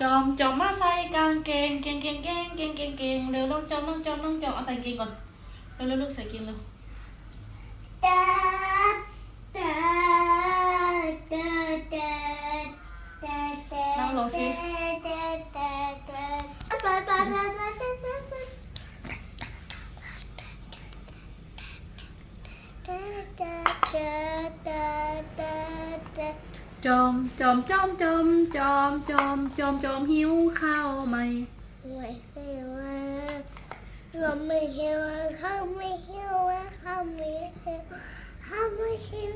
จอมจอมมาใส่กางเกงเกงเกงเกงเกงเกงเกงเร็วน้องจอมน้องจอมน้องจอมเอาใส่เกงก่อนเร็วเร็วลูกใส่เกงเร็วนั่งลงสิ จอมจอมจอมจอมจอมจอมจอมจอมหิวข้าวไหมไม่หิวอะเราไม่หิวอะเขาไม่หิวอะเขาไม่หิวเขาไม่หิว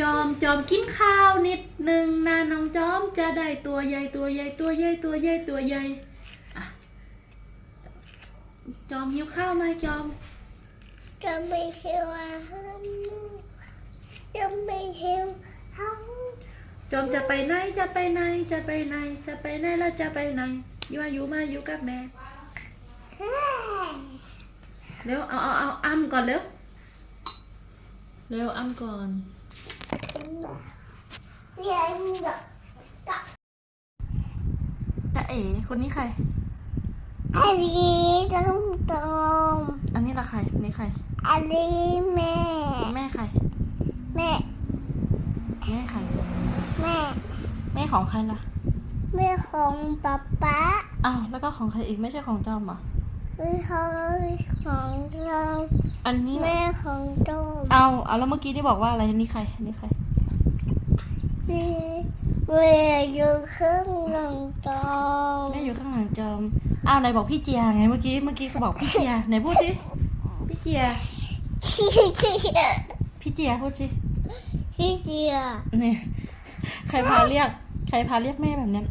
จอมจอมกินข้าวนิดหนึ่งนะน้องจอมจะได้ตัวใหญ่ตัวใหญ่ตัวใหญ่ตัวใหญ่ตัวใหญ่อะจอมหิวข้าวไหมจอมจะไม่หิวอะจะไม่หิวเขา จอมจะไปไหนจะไปไหนจะไปไหนจะไปไหนแล้วจะไปไหนอยู่มาอยู่มาอยู่กับแม่เร็วเอาเอาเอาอ้ำก่อนเร็วเร็วอ้ำก่อนเรียนกับจะเอ๋คนนี้ใครอันนี้ต้องตรงอันนี้ละใครนี่ใครอันนี้แม่ แม่ใคร แม่ แม่ใครแม่ แม่ของใครล่ะ แม่ของป๊าป๊าอ้าวแล้วก็ของใครอีกไม่ใช่ของจอมเหรอแม่ของของเราอันนี้แม่ของโดมเอาเอาแล้วเมื่อกี้ที่บอกว่าอะไรอันนี้ใครอันนี้ใครแม่แม่อยู่ข้างหลังโดมแม่อยู่ข้างหลังจอมอ้าวไหนบอกพี่เจียไงเมื่อกี้เมื่อกี้เขาบอกพี่เจียไหนพูดสิพี่เจียชี้เจียพี่เจียพูดสิพี่เจียนี่ ใครพาเรียก ใครพาเรียกแม่แบบนั้น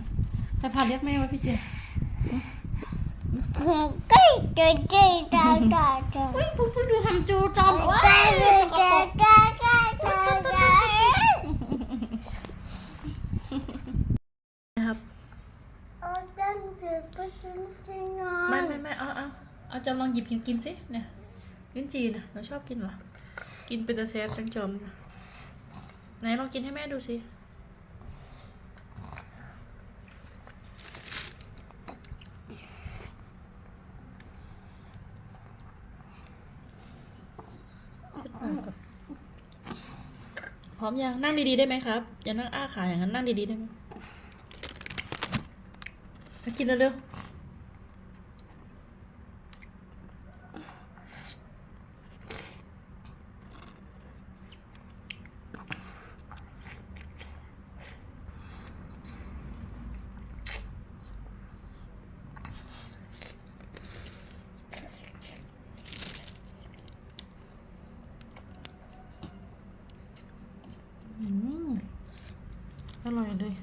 ใครพาเรียกแม่ว่าพี่เจียใกล้จะได้ตาตาตาเฮ้ยพูดพูดดูทำจูจอมว้าใกล้เลยใกล้ใกล้ใกล้ใกล้ใกล้นะครับเอาตั้งแต่ปัจจุบันไม่ไม่ไม่เอาเอาเอาจอมลองหยิบกินกินสิเนี่ยลิ้นจีนะเราชอบกินเหรอกินเป็นตะแซฟจังจอมนะไหนลองกินให้แม่ดูสิ พร้อมยังนั่งดีๆได้ไหมครับอย่านั่งอ้าขาอย่างนั้นนั่งดีๆได้ไหมถ้ากินเร็วๆอืมอร่อยเลย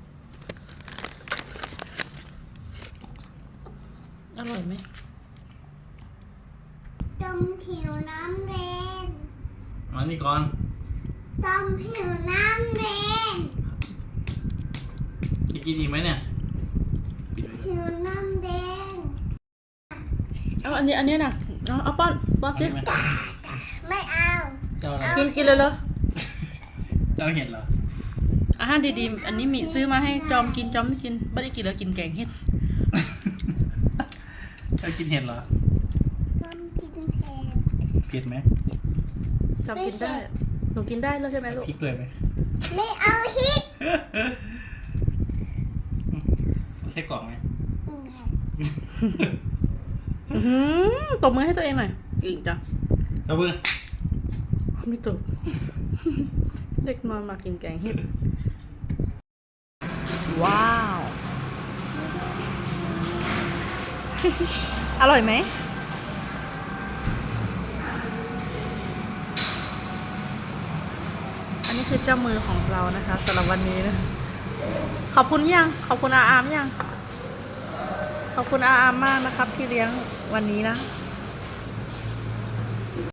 ต้มผิวน้ำแดงมานี่ก่อนต้มผิวน้ำแดงจะกินอีกไหมเนี่ยปิดไว้ก่อนผิวน้ำแดงเอาอันนี้อันนี้นะเอาเอาป้อนป้อนเอาสิได้ไหมไม่เอา เจ้าอะไรกินกินเลยเลยเจ้าเห็ดเหรออาหารดีๆ อันนี้มีซื้อมาให้จอมกินจอมไม่กินไม่ได้กินแล้วกินแกงเห็ด เจ้ากินเห็ดเหรอต้มกินเผ็ดเผ็ดไหมจอมกินได้ หนูกินได้แล้วใช่ไหมลูก พริกด้วยไหมไม่เอาฮิตใช่กล่องไหมอื้อหือตบมือให้ตัวเองหน่อยเก่งจังเอาเพื่อไม่ตบ เด็กนอนมากินแกงเห็ดว้าว อร่อยไหมอันนี้คือเจ้ามือของเรานะคะสำหรับวันนี้นะ ขอบคุณยัง ขอบคุณอาอามยัง ขอบคุณอาอามมากนะครับที่เลี้ยงวันนี้นะ